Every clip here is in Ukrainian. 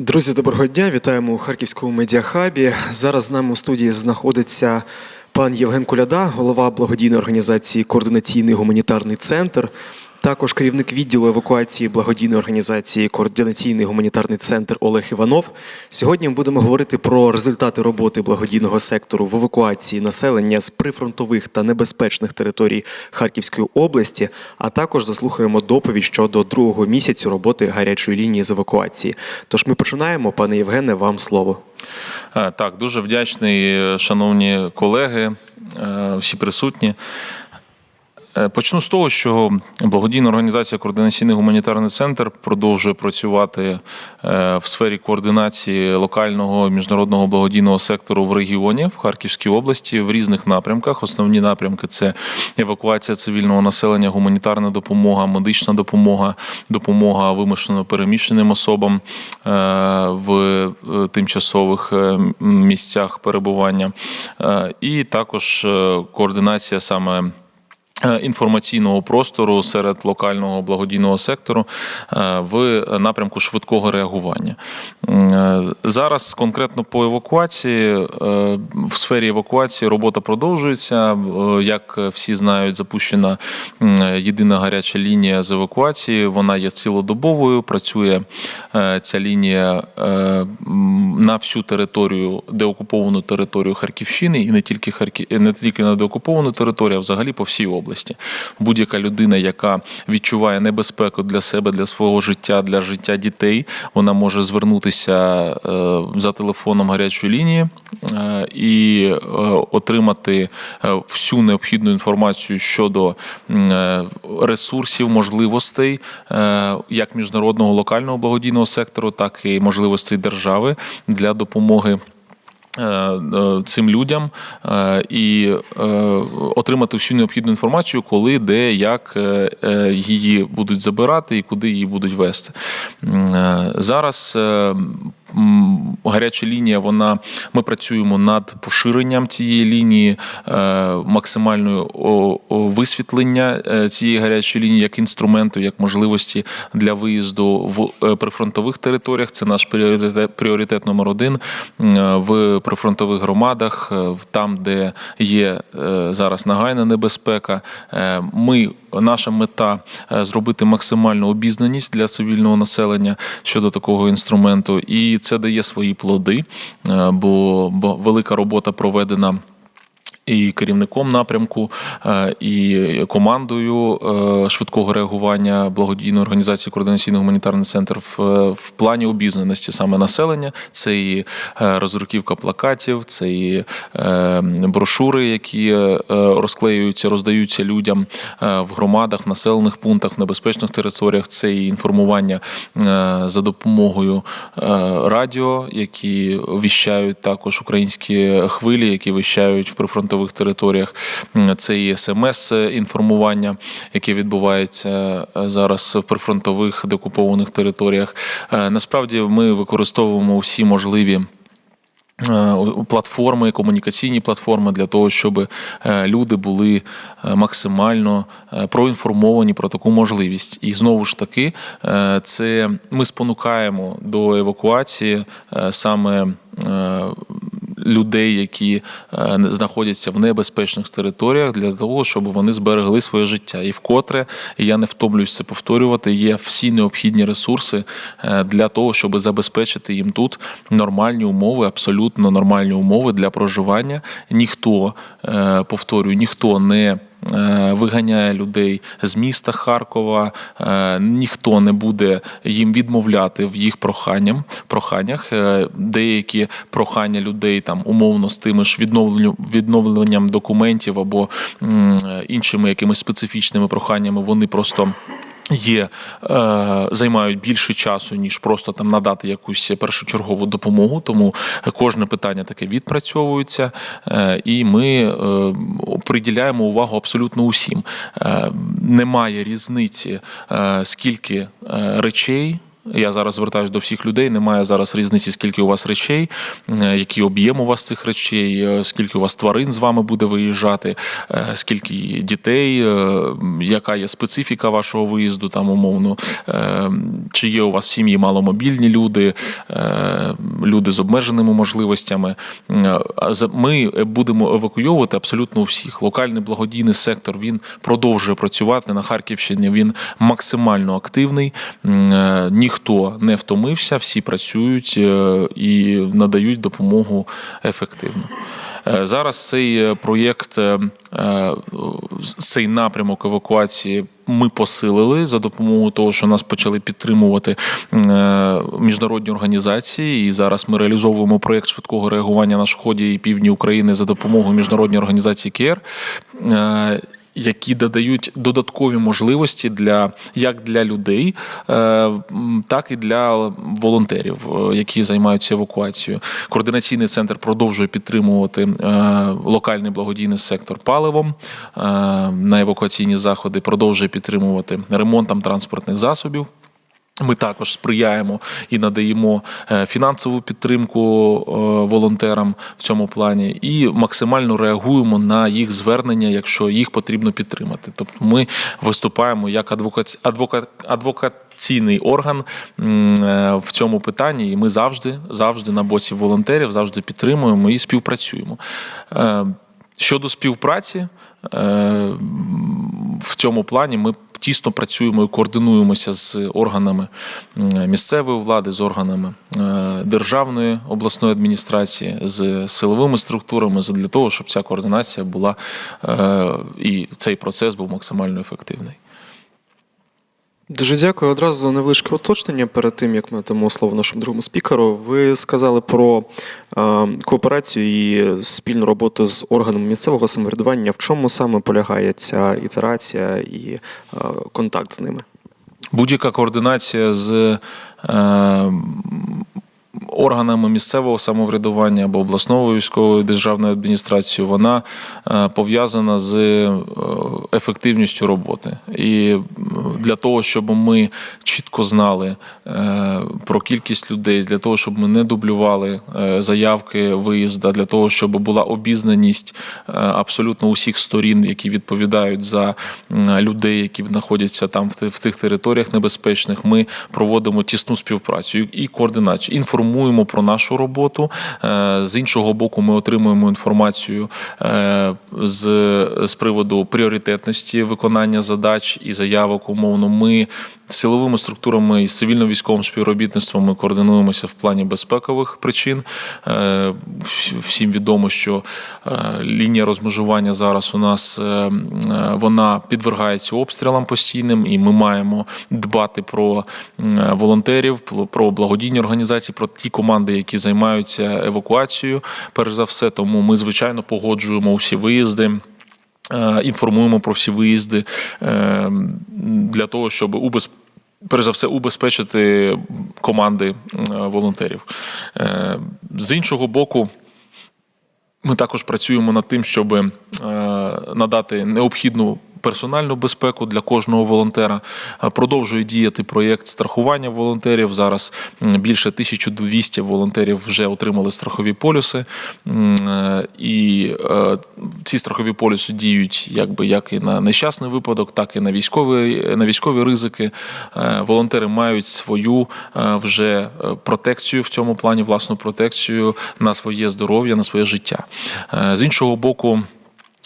Друзі, доброго дня! Вітаємо у Харківському медіахабі. Зараз з нами у студії знаходиться пан Євген Куляда, голова благодійної організації Координаційний гуманітарний центр. Також керівник відділу евакуації благодійної організації Координаційний гуманітарний центр Олег Іванов. Сьогодні ми будемо говорити про результати роботи благодійного сектору в евакуації населення з прифронтових та небезпечних територій Харківської області, а також заслухаємо доповідь щодо другого місяцю роботи гарячої лінії з евакуації. Тож ми починаємо, пане Євгене, вам слово. Е, Так, дуже вдячний, е, шановні колеги, е, всі присутні. Е, Почну з того, що благодійна організація Координаційний гуманітарний центр продовжує працювати е, в сфері координації локального міжнародного благодійного сектору в регіоні в Харківській області в різних напрямках. Основні напрямки це евакуація цивільного населення, гуманітарна допомога, медична допомога, допомога вимушено переміщеним особам е, в тимчасових місцях перебування, і також координація саме. Е, Інформаційного простору серед локального благодійного сектору е, в напрямку швидкого реагування е, зараз конкретно по евакуації в сфері евакуації робота продовжується. Як всі знають, запущена єдина гаряча лінія з евакуації. Вона є цілодобовою. Працює ця лінія на всю територію, деокуповану територію Харківщини, і не тільки Харків, не тільки на деокуповану територію, а взагалі по всій області. Будь-яка людина, яка відчуває небезпеку для себе, для свого життя, для життя дітей, вона може звернутися е, за телефоном гарячої лінії е, і е, отримати всю необхідну інформацію щодо ресурсів, можливостей як міжнародного локального благодійного сектору, так і можливостей держави для допомоги. Е, е, Цим людям е, і отримати всю необхідну інформацію, коли, де, як її будуть забирати і куди її будуть вести. Зараз гаряча лінія. Вона ми працюємо над поширенням цієї лінії, е, максимальною висвітлення е, цієї гарячої лінії як інструменту, як можливості для виїзду в е, прифронтових територіях. Це наш пріоритет, пріоритет номер один в прифронтових громадах, там, де є зараз нагайна небезпека. Ми наша мета е, зробити максимальну обізнаність для цивільного населення щодо такого інструменту, і це дає свої плоди, е, бо, бо велика робота проведена. І керівником напрямку, е, і командою е, швидкого реагування благодійної організації Координаційний гуманітарний центр в, в плані обізнаності саме населення. Це і е, роздруківка плакатів, це і брошури, які розклеюються, роздаються людям в громадах, в населених пунктах, в небезпечних територіях. Це і інформування за допомогою радіо, які віщають також українські хвилі, які віщають в прифронтових територіях. Це і смс-інформування, яке відбувається е, зараз в прифронтових деокупованих територіях. Е, Насправді ми використовуємо всі можливі. е, Платформи, комунікаційні платформи для того, щоб е, люди були е, максимально е, проінформовані про таку можливість. І знову ж таки, е, це ми спонукаємо до евакуації е, саме е, людей, які е, знаходяться в небезпечних територіях, для того, щоб вони зберегли своє життя. І вкотре, я не втомлююсь це повторювати, є всі необхідні ресурси е, для того, щоб забезпечити їм тут нормальні умови, абсолютно нормальні умови для проживання. Ніхто, е, повторюю, ніхто не виганяє людей з міста Харкова. е, Ніхто не буде їм відмовляти в їх проханням, проханнях. Е, Деякі прохання людей там умовно з тими ж відновленням, відновленням документів або іншими якимись специфічними проханнями, вони просто. Є е, займають більше часу ніж просто там надати якусь першочергову допомогу. Тому кожне питання таке відпрацьовується, е, і ми е, приділяємо увагу абсолютно усім. Е, немає різниці, е, скільки е, речей Я зараз звертаюся до всіх людей. Немає зараз різниці, скільки у вас речей, е, який об'єм у вас цих речей, е, скільки у вас тварин з вами буде виїжджати, е, скільки дітей, яка є специфіка вашого виїзду, там умовно, чи є у вас в сім'ї маломобільні люди, люди з обмеженими можливостями. Ми будемо евакуйовувати абсолютно всіх. Локальний благодійний сектор він продовжує працювати на Харківщині. Він максимально активний. Е, Ніхто не втомився, всі працюють е, і надають допомогу ефективно. Е, Зараз цей е, проєкт, цей напрямок евакуації ми посилили за допомогою того, що нас почали підтримувати міжнародні організації. І зараз ми реалізовуємо проєкт швидкого реагування на сході і півдні України за допомогою міжнародної організації КЕР. Які додають додаткові можливості для як для людей, е, так і для волонтерів, е, які займаються евакуацією. Координаційний центр продовжує підтримувати е, локальний благодійний сектор паливом на евакуаційні заходи, продовжує підтримувати ремонтом транспортних засобів. Ми також сприяємо і надаємо е, фінансову підтримку е, волонтерам в цьому плані, і максимально реагуємо на їх звернення, якщо їх потрібно підтримати. Тобто ми виступаємо як адвокат, адвокат, адвокаційний орган е, в цьому питанні, і ми завжди, завжди на боці волонтерів, завжди підтримуємо і співпрацюємо. Щодо співпраці, в цьому плані ми тісно працюємо і координуємося з органами місцевої влади, з органами е, державної обласної адміністрації, з силовими структурами для того, щоб ця координація була е, і цей процес був максимально ефективний. Дуже дякую. Одразу невеличке уточнення перед тим, як ми дамо слово нашому другому спікеру. Ви сказали про е, кооперацію і спільну роботу з органами місцевого самоврядування. В чому саме полягає ця ітерація і е, контакт з ними? Будь-яка координація з е, органами місцевого самоврядування або обласної військової державної адміністрації, вона е, пов'язана з е, ефективністю роботи. І для того, щоб ми чітко знали е, про кількість людей, для того, щоб ми не дублювали е, заявки виїзда, для того, щоб була обізнаність е, абсолютно усіх сторін, які відповідають за людей, які знаходяться там в тих територіях небезпечних, ми проводимо тісну співпрацю і координацію. Інформуємо про нашу роботу. З іншого боку, ми отримуємо інформацію з, з приводу пріоритетності виконання задач і заявок. Умовно, ми силовими структурами і цивільно-військовим співробітництвом ми координуємося в плані безпекових причин. Е, Всім відомо, що е, лінія розмежування зараз у нас е, вона підвергається обстрілам постійним, і ми маємо дбати про волонтерів, про благодійні організації, про ті команди, які займаються евакуацією. Перш за все, тому ми звичайно погоджуємо усі виїзди. Е, Інформуємо про всі виїзди е, для того, щоб перш за все убезпечити команди волонтерів. Е, З іншого боку, ми також працюємо над тим, щоб надати необхідну персональну безпеку для кожного волонтера. Е, Продовжує діяти проєкт страхування волонтерів. Зараз більше 1200 волонтерів вже отримали страхові полюси. Е, І е, ці страхові полюси діють якби як і на нещасний випадок, так і на військові, на військові ризики. Волонтери мають свою вже протекцію в цьому плані, власну протекцію на своє здоров'я, на своє життя. З іншого боку.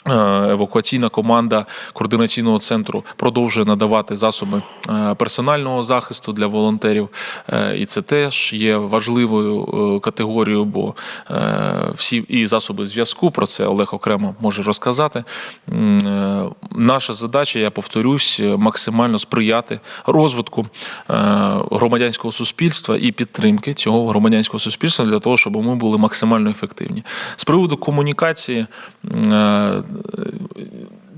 Е, Евакуаційна команда координаційного центру продовжує надавати засоби е, персонального захисту для волонтерів, Е, і це теж є важливою категорією, бо всі і засоби зв'язку про це Олег окремо може розказати. Наша задача, я повторюсь, максимально сприяти розвитку громадянського суспільства і підтримки цього громадянського суспільства для того, щоб ми були максимально ефективні. З приводу комунікації.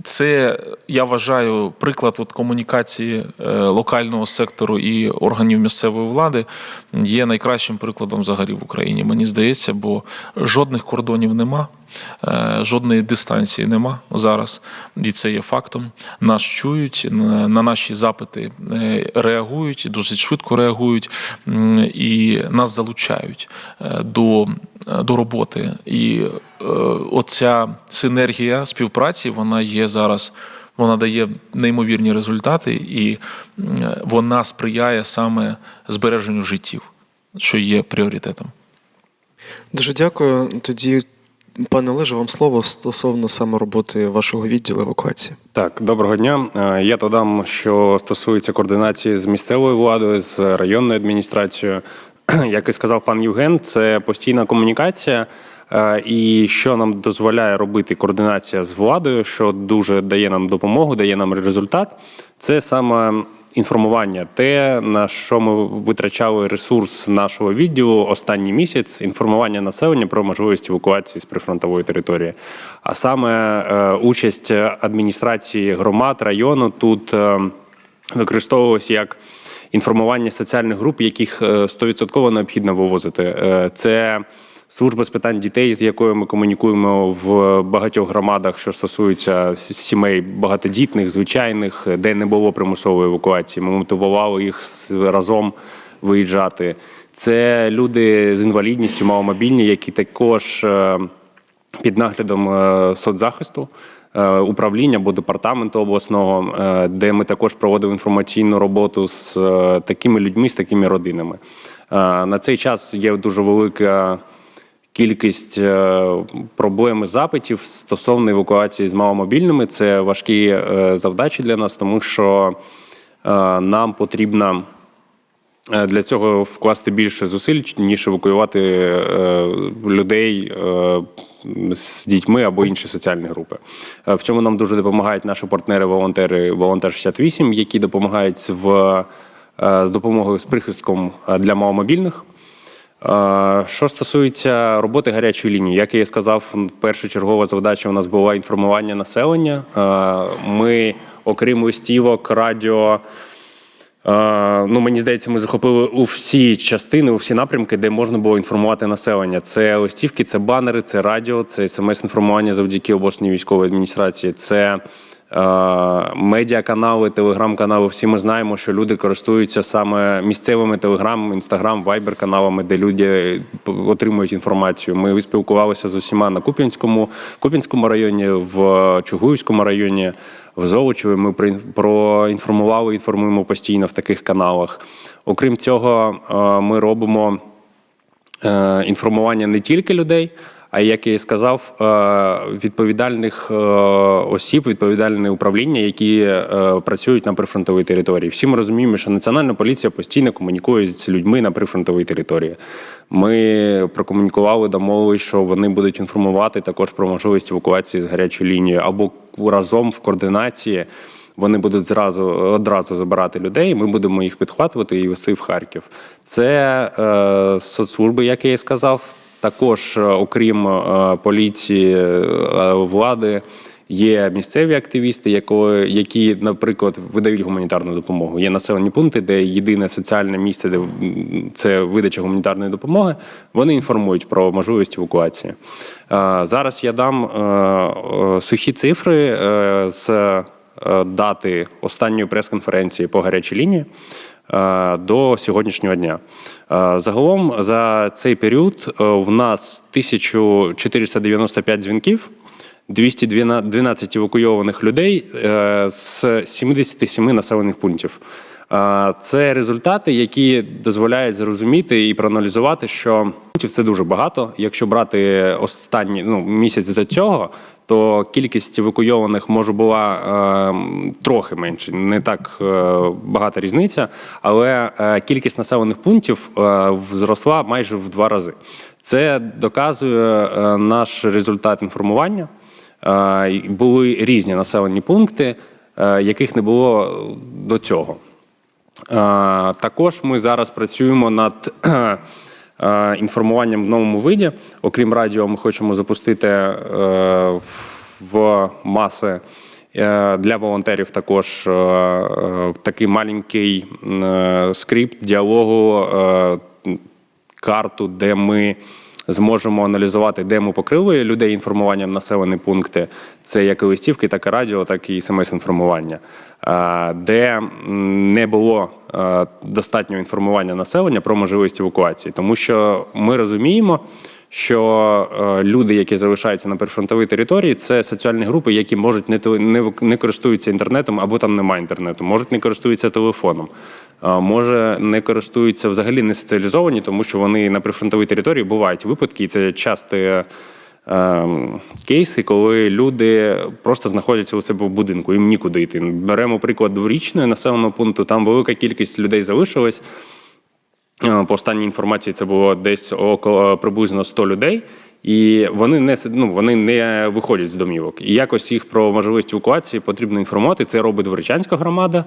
Це я вважаю приклад от комунікації е, локального сектору і органів місцевої влади є найкращим прикладом взагалі в Україні. Мені здається, бо жодних кордонів нема. Е, Жодної дистанції нема зараз, і це є фактом. Нас чують, на на наші запити е, реагують, досить швидко реагують, і нас залучають е, до, до роботи. І оця синергія співпраці вона є зараз. Вона дає неймовірні результати, і вона сприяє саме збереженню життів, що є пріоритетом. Дуже дякую. Тоді, пане Олеже, вам слово стосовно саме роботи вашого відділу евакуації. Так, доброго дня. Е, Я додам, що стосується координації з місцевою владою, з районною адміністрацією. Як і сказав пан Євген, це постійна комунікація. Е, І що нам дозволяє робити координація з владою, що дуже дає нам допомогу, дає нам результат, це саме інформування, те, на що ми витрачали ресурс нашого відділу останній місяць, інформування населення про можливість евакуації з прифронтової території. А саме е, участь адміністрації громад району тут е, як інформування соціальних груп, яких е, 100% необхідно вивозити. Е, Це служба з питань дітей, з якою ми комунікуємо в багатьох громадах, що стосується сімей багатодітних, звичайних, де не було примусової евакуації. Ми мотивували їх разом виїжджати. Це люди з інвалідністю, маломобільні, які також е, під наглядом е, соцзахисту. е, Управління або департаменту обласного, де ми також проводимо інформаційну роботу з такими людьми, з такими родинами. На цей час є дуже велика кількість е, проблем і запитів стосовно евакуації з маломобільними. Це важкі е, завдачі для нас, тому що е, нам потрібно для цього вкласти більше зусиль, ніж евакуювати людей з дітьми або інші соціальні групи. В цьому нам дуже допомагають наші партнери-волонтери Волонтер 68, які допомагають в, з допомогою з прихистком для маломобільних. Е, Що стосується роботи гарячої лінії, як я і сказав, першочергова завдача у нас була інформування населення. Е, Ми, окрім листівок, радіо. Е, Ну, мені здається, ми захопили у всі частини, у всі напрямки, де можна було інформувати населення. Це листівки, це банери, це радіо, це смс-інформування завдяки обласній військовій адміністрації. Це медіаканали, телеграм-канали. Всі ми знаємо, що люди користуються саме місцевими телеграм, інстаграм, вайбер каналами, де люди отримують інформацію. Ми спілкувалися з усіма на Куп'янському, в Куп'янському районі, в Чугуївському районі, в Золочеві. Ми проінформували, інформуємо постійно в таких каналах. Окрім цього, е, ми робимо е, інформування не тільки людей, а як я і сказав, е, відповідальних е, осіб, відповідальне управління, які е, працюють на прифронтовій території. Всі ми розуміємо, що національна поліція постійно комунікує з людьми на прифронтовій території. Ми прокомунікували, домовились, що вони будуть інформувати також про можливість евакуації з гарячої лінії або разом в координації. Вони будуть зразу одразу забирати людей. Ми будемо їх підхватувати і вести в Харків. Це е, соцслужби, як я і сказав. Також, е, окрім е, поліції е, влади, є місцеві активісти, які, наприклад, видають гуманітарну допомогу. Є населені пункти, де єдине соціальне місце, де це видача гуманітарної допомоги. Вони інформують про можливість евакуації. Зараз я дам сухі цифри з дати останньої прес-конференції по гарячій лінії до сьогоднішнього дня. Е, Загалом за цей період е, в нас 1495 дзвінків. 212 евакуйованих людей е, з 77 населених пунктів. Е, Це результати, які дозволяють зрозуміти і проаналізувати, що пунктів це дуже багато. Якщо брати останні ну, місяць до цього, то кількість евакуйованих може була е, трохи менше, не так е, багата різниця, але е, кількість населених пунктів е, зросла майже в два рази. Це доказує е, наш результат інформування. Е, Були різні населені пункти, е, яких не було до цього. Е, Також ми зараз працюємо над інформуванням в новому виді. Окрім радіо, ми хочемо запустити е, в маси Е, Для волонтерів також е, е, такий маленький е, скрипт діалогу, е, карту, де ми зможемо аналізувати, де ми покрили людей інформуванням населені пункти. Це як і листівки, так і радіо, так і смс-інформування. Е, Де не було е, достатнього інформування населення про можливість евакуації, тому що ми розуміємо. Що е, люди, які залишаються на прифронтовій території, це соціальні групи, які можуть не не, не користуються інтернетом або там немає інтернету, можуть не користуються телефоном, е, може не користуються взагалі не соціалізовані, тому що вони на прифронтовій території бувають випадки, і це часто е, кейси, коли люди просто знаходяться у себе в будинку, їм нікуди йти. Беремо приклад дворічної населеного пункту, там велика кількість людей залишилась. Е, По останній інформації це було десь около приблизно 100 людей, і вони не ну, вони не виходять з домівок. І якось їх про можливість евакуації потрібно інформувати. Це робить Дворічанська громада.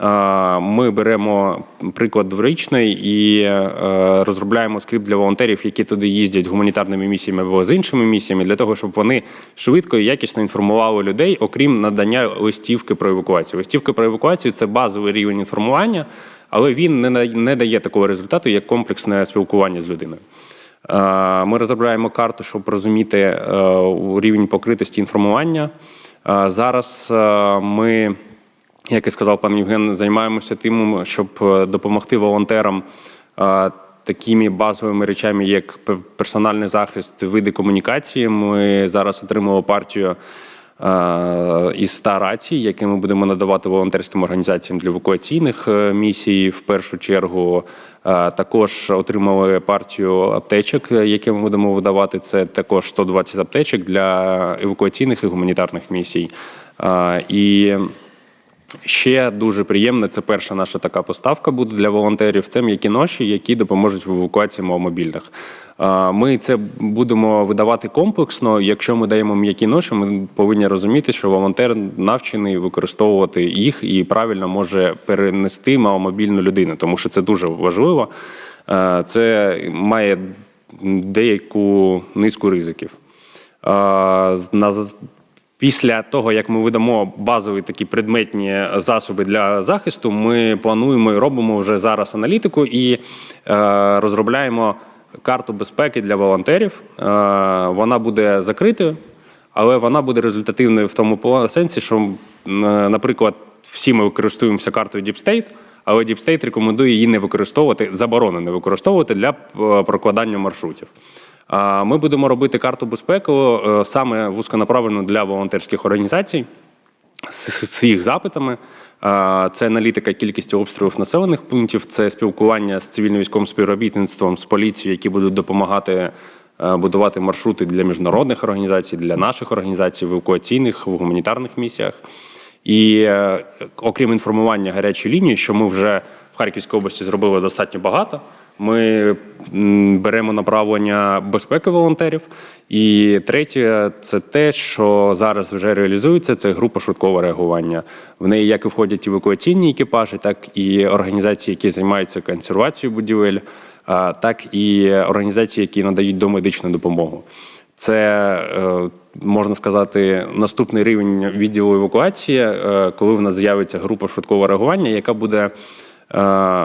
Е, Ми беремо приклад дворічної і е, розробляємо скрипт для волонтерів, які туди їздять гуманітарними місіями або з іншими місіями, для того, щоб вони швидко і якісно інформували людей, окрім надання листівки про евакуацію. Листівка про евакуацію це базовий рівень інформування але він не, не дає такого результату, як комплексне спілкування з людиною. Е, Ми розробляємо карту, щоб розуміти е, рівень покритості інформування. Е, Зараз ми, як і сказав пан Євген, займаємося тим, щоб допомогти волонтерам такими базовими речами, як персональний захист, види комунікації. Ми зараз отримали партію із 100 рацій, які ми будемо надавати волонтерським організаціям для евакуаційних е, місій. В першу чергу Е, також отримали партію аптечок, е, які ми будемо видавати. Це також 120 аптечок для евакуаційних і гуманітарних місій. Е, І Ще дуже приємно, це перша наша така поставка буде для волонтерів. Це м'які ноші, які допоможуть в евакуації маломобільних. Ми це будемо видавати комплексно. Якщо ми даємо м'які ноші, ми повинні розуміти, що волонтер навчений використовувати їх і правильно може перенести маломобільну людину, тому що це дуже важливо. Це має деяку низку ризиків. На Після того, як ми видамо базові такі предметні засоби для захисту, ми плануємо і робимо вже зараз аналітику і е, розробляємо карту безпеки для волонтерів. Е, вона буде закритою, але вона буде результативною в тому сенсі, що, наприклад, всі ми користуємося картою Deep State, але Deep State рекомендує її не використовувати, заборонено використовувати для е, прокладання маршрутів. Ми будемо робити карту безпеки е, саме вузьконаправлену для волонтерських організацій з, їх запитами. Це аналітика кількості обстрілів населених пунктів, це спілкування з цивільно-військовим співробітництвом, з поліцією, які будуть допомагати е, будувати маршрути для міжнародних організацій, для наших організацій, в евакуаційних, в гуманітарних місіях. І е, окрім інформування гарячої лінії, що ми вже в Харківській області зробили достатньо багато. Ми беремо направлення безпеки волонтерів. І третє, це те, що зараз вже реалізується, це група швидкого реагування. В неї як і входять евакуаційні екіпажі, так і організації, які займаються консервацією будівель, так і організації, які надають домедичну допомогу. Це е, можна сказати наступний рівень відділу евакуації, е, коли в нас з'явиться група швидкого реагування, яка буде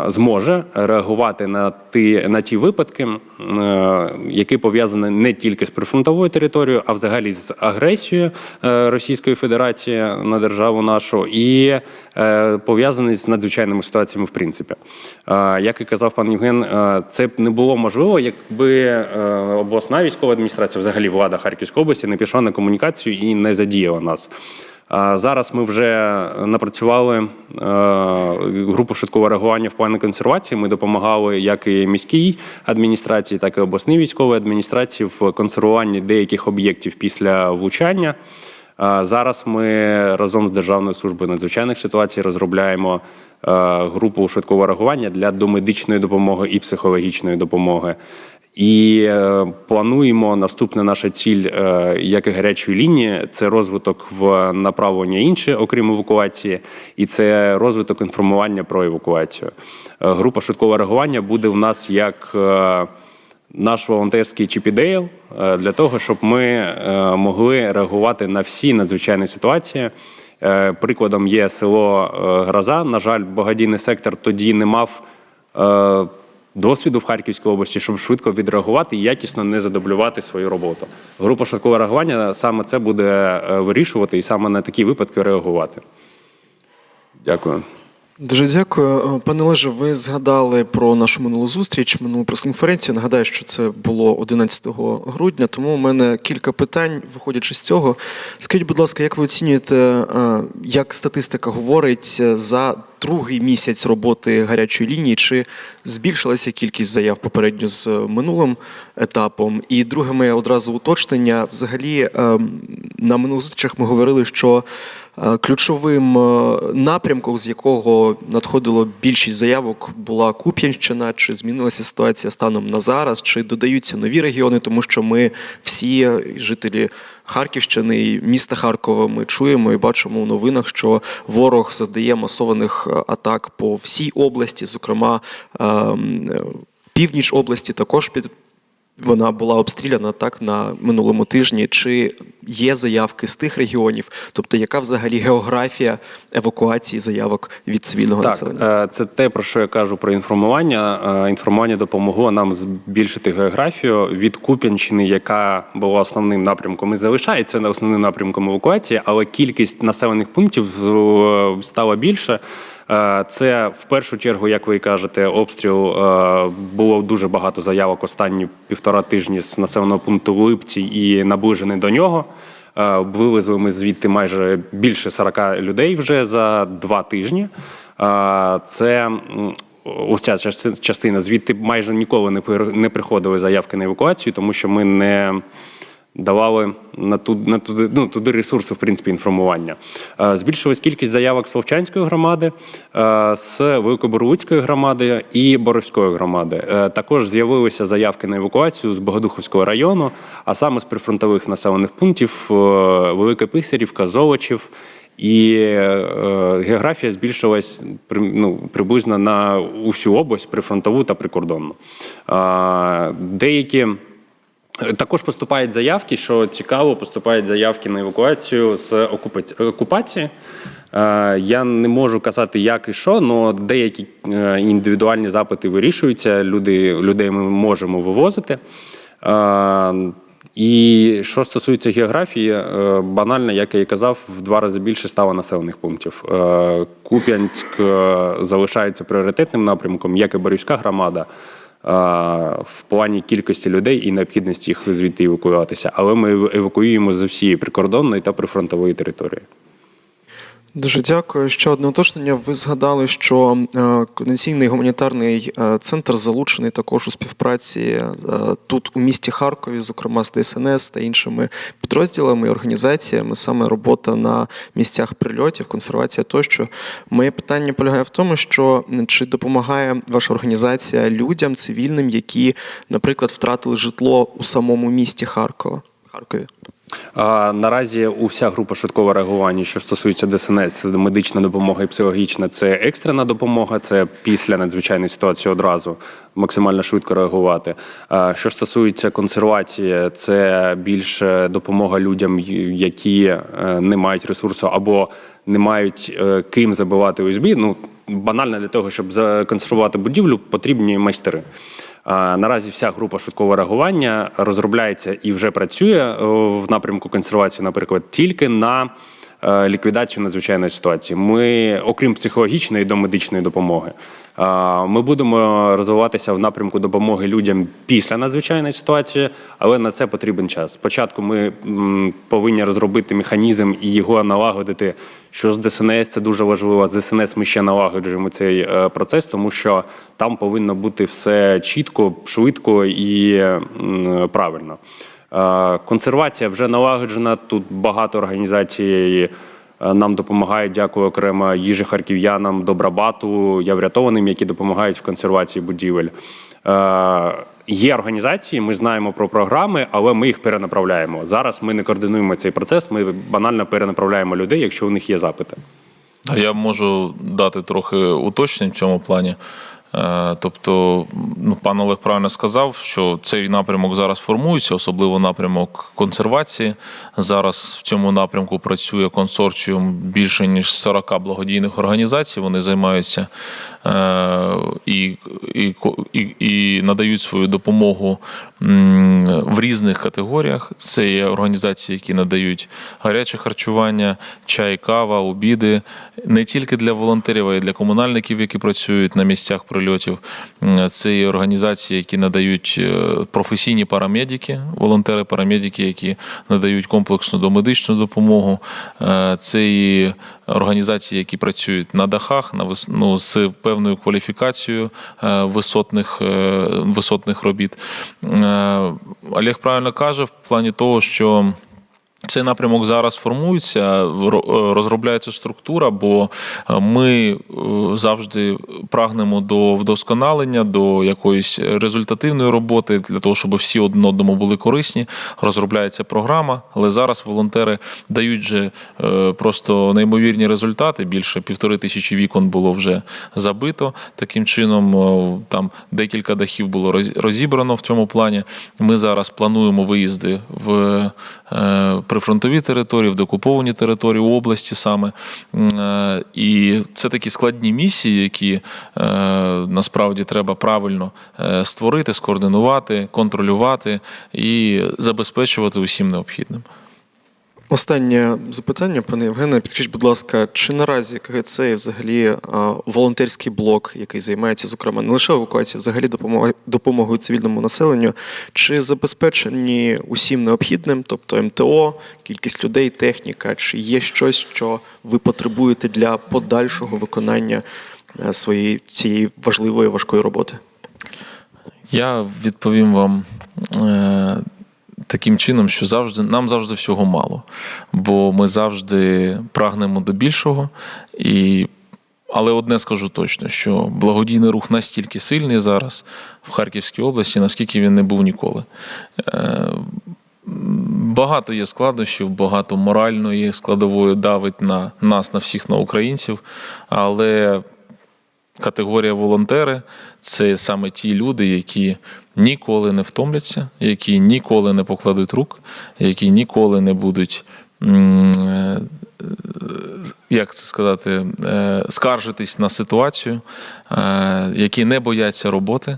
зможе реагувати на ті, на ті випадки, е, які пов'язані не тільки з прифронтовою територією, а взагалі з агресією е, Російської Федерації на державу нашу, і е, пов'язані з надзвичайними ситуаціями, в принципі. Е, Як і казав пан Євген, е, це б не було можливо, якби е, обласна військова адміністрація, взагалі влада Харківської області, не пішла на комунікацію і не задіяла нас. Зараз ми вже напрацювали е, групу швидкого реагування в плані консервації. Ми допомагали як і міській адміністрації, так і обласній військовій адміністрації в консервуванні деяких об'єктів після влучання. Зараз ми разом з Державною службою надзвичайних ситуацій розробляємо е, групу швидкого реагування для домедичної допомоги і психологічної допомоги. І е, плануємо наступна наша ціль, е, як і гарячої лінії, це розвиток в направлення інше, окрім евакуації, і це розвиток інформування про евакуацію. Е, група швидкого реагування буде в нас як наш волонтерський чіпідейл для того, щоб ми могли реагувати на всі надзвичайні ситуації, Прикладом є село Гроза. На жаль, благодійний сектор тоді не мав досвіду в Харківській області, щоб швидко відреагувати і якісно не задублювати свою роботу. Група швидкого реагування саме це буде е, вирішувати і саме на такі випадки реагувати. Дякую. Дуже дякую. Е, Пане Олеже, ви згадали про нашу минулу зустріч, минулу прес-конференцію. Нагадаю, що це було 11 грудня, тому у мене кілька питань, виходячи з цього. Скажіть, будь ласка, як ви оцінюєте, е, як статистика говорить за другий місяць роботи гарячої лінії? Чи збільшилася кількість заяв попередньо з минулим етапом? І друге моє одразу уточнення. Взагалі, е, на минулих зустрічах ми говорили, що Е, Ключовим е, напрямком, з якого надходило більшість заявок, була Куп'янщина. Чи змінилася ситуація станом на зараз? Чи додаються нові регіони? Тому що ми всі е, жителі Харківщини і міста Харкова ми чуємо і бачимо у новинах, що ворог завдає масованих е, атак по всій області, зокрема ем, е, північ області також під вона була обстріляна так на минулому тижні. Чи є заявки з тих регіонів? Тобто, яка взагалі географія евакуації заявок від цивільного так, населення? е, це те, про що я кажу про інформування. Е, Інформування допомогло нам збільшити географію від Куп'янщини, яка була основним напрямком і залишається основним напрямком евакуації, але кількість населених пунктів е, стала більше. Е, Це в першу чергу, як ви кажете, обстріл е, було дуже багато заявок останні півтора тижні з населеного пункту Липці і наближений до нього. Е, Вивезли ми звідти майже більше 40 людей вже за два тижні. Це ось ця частина. Звідти майже ніколи не приходили заявки на евакуацію, тому що ми не давали на ту, на туди, ну, туди ресурси, в принципі, інформування. Е, Збільшилась кількість заявок з Вовчанської громади, е, з Великоборовицької громади і Боровської громади. Е, Також з'явилися заявки на евакуацію з Богодуховського району, а саме з прифронтових населених пунктів Велика Писарівка, Золочів. І географія збільшилась ну, приблизно на усю область прифронтову та прикордонну. Деякі також поступають заявки, що цікаво, поступають заявки на евакуацію з окупаці- окупації. Е, Я не можу казати, як і що, але деякі е, індивідуальні запити вирішуються. Люди, людей ми можемо вивозити. Е, І що стосується географії, банально, як я і казав, в два рази більше стало населених пунктів. Куп'янськ залишається пріоритетним напрямком, як і Борівська громада в плані кількості людей і необхідності їх звідти евакуюватися. Але ми евакуюємо з усієї прикордонної та прифронтової території. Дуже дякую. Ще одне уточнення. Ви згадали, що е, координаційний гуманітарний е, центр залучений також у співпраці е, тут у місті Харкові, зокрема з ДСНС та іншими підрозділами і організаціями. Саме робота на місцях прильотів, консервація тощо. Моє питання полягає в тому, що чи допомагає ваша організація людям цивільним, які, наприклад, втратили житло у самому місті Харкова Харкові? А, наразі уся група швидкого реагування, що стосується ДСНС, медична допомога і психологічна, це екстрена допомога, це після надзвичайної ситуації одразу максимально швидко реагувати. А, що стосується консервації, це більше допомога людям, які е, не мають ресурсу або не мають е, ким забивати ОСБ. Ну банально для того, щоб законсервувати будівлю, потрібні майстери. Наразі вся група швидкого реагування розробляється і вже працює е, в напрямку консервації, наприклад, тільки на ліквідацію надзвичайної ситуації. Ми, окрім психологічної до медичної допомоги, ми будемо розвиватися в напрямку допомоги людям після надзвичайної ситуації, але на це потрібен час. Спочатку ми повинні розробити механізм і його налагодити. Що з ДСНС це дуже важливо. З ДСНС ми ще налагоджуємо цей е, процес, тому що там повинно бути все чітко, швидко і правильно. Е, Консервація вже налагоджена. Тут багато організацій е, нам допомагають. Дякую окремо їжі харків'янам, добробату, я врятованим, які допомагають в консервації будівель. Е, Є організації, ми знаємо про програми, але ми їх перенаправляємо. Зараз ми не координуємо цей процес. Ми банально перенаправляємо людей, якщо у них є запити. А я можу дати трохи уточнень в цьому плані. Е, Тобто, ну, пан Олег правильно сказав, що цей напрямок зараз формується, особливо напрямок консервації. Зараз в цьому напрямку працює консорціум більше ніж 40 благодійних організацій. Вони займаються і, і, і, і надають свою допомогу в різних категоріях. Це є організації, які надають гаряче харчування, чай, кава, обіди не тільки для волонтерів, а й для комунальників, які працюють на місцях прильотів. Це є організації, які надають е, професійні парамедики, волонтери-парамедики, які надають комплексну домедичну допомогу. Е, Це і організації, які працюють на дахах, на ну, з певною кваліфікацією е, висотних, е, висотних робіт. Е, Олег правильно каже в плані того, що. Цей напрямок зараз формується, е, розробляється структура, бо е, ми е, завжди прагнемо до вдосконалення, до якоїсь результативної роботи для того, щоб всі один одному були корисні. Розробляється програма, але зараз волонтери дають же е, просто неймовірні результати. Більше півтори тисячі вікон було вже забито. Таким чином, там декілька дахів було роз- розібрано в цьому плані. Ми зараз плануємо виїзди в е, прифронтові території, в докуповані території області саме. Е, І це такі складні місії, які е, насправді треба правильно е, створити, скоординувати, контролювати і забезпечувати усім необхідним. Останнє запитання, пане Євгене. Підкажіть, будь ласка, чи наразі КГЦ і взагалі волонтерський блок, який займається, зокрема, не лише евакуацією, взагалі допомогою цивільному населенню, чи забезпечені усім необхідним, тобто МТО, кількість людей, техніка, чи є щось, що ви потребуєте для подальшого виконання е, своєї цієї важливої важкої роботи? Я відповім вам е, таким чином, що завжди нам завжди всього мало, бо ми завжди прагнемо до більшого. І, але одне скажу точно, що благодійний рух настільки сильний зараз в Харківській області, наскільки він не був ніколи. Е, Багато є складнощів, багато моральної складової давить на нас, на всіх на українців, але категорія волонтери це саме ті люди, які ніколи не втомляться, які ніколи не покладуть рук, які ніколи не будуть. е, Як це сказати, е, скаржитись на ситуацію, е, які не бояться роботи,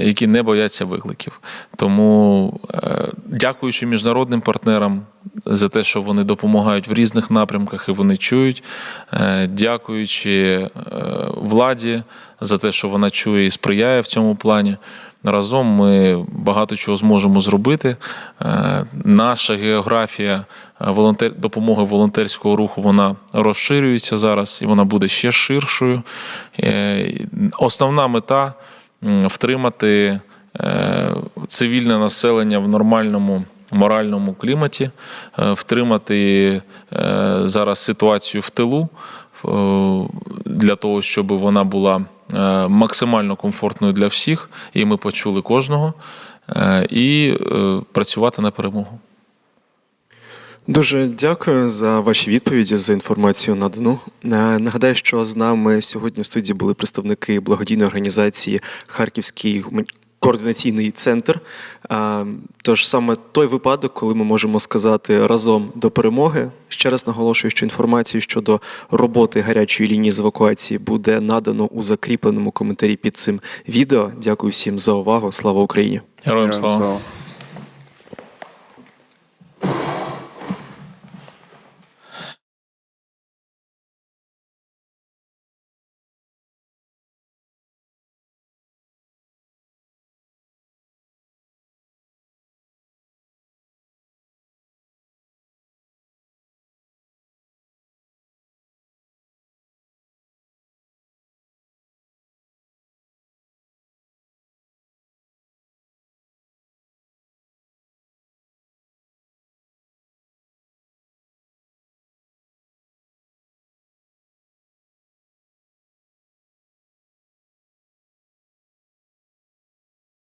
які не бояться викликів. Тому, е, дякуючи міжнародним партнерам за те, що вони допомагають в різних напрямках і вони чують, е, дякуючи е, владі за те, що вона чує і сприяє в цьому плані. Разом ми багато чого зможемо зробити. Е, Наша географія е, допомоги волонтерського руху вона розширюється зараз і вона буде ще ширшою. Е, Основна мета втримати е, цивільне населення в нормальному моральному кліматі, е, втримати е, зараз ситуацію в тилу для того, щоб вона була максимально комфортною для всіх, і ми почули кожного, і працювати на перемогу. Дуже дякую за ваші відповіді, за інформацію надану. Е, Нагадаю, що з нами сьогодні в студії були представники благодійної організації Харківський координаційний центр. Е, Тож саме той випадок, коли ми можемо сказати разом до перемоги. Ще раз наголошую, що інформацію щодо роботи гарячої лінії з евакуації буде надано у закріпленому коментарі під цим відео. Дякую всім за увагу. Слава Україні! Героям слава.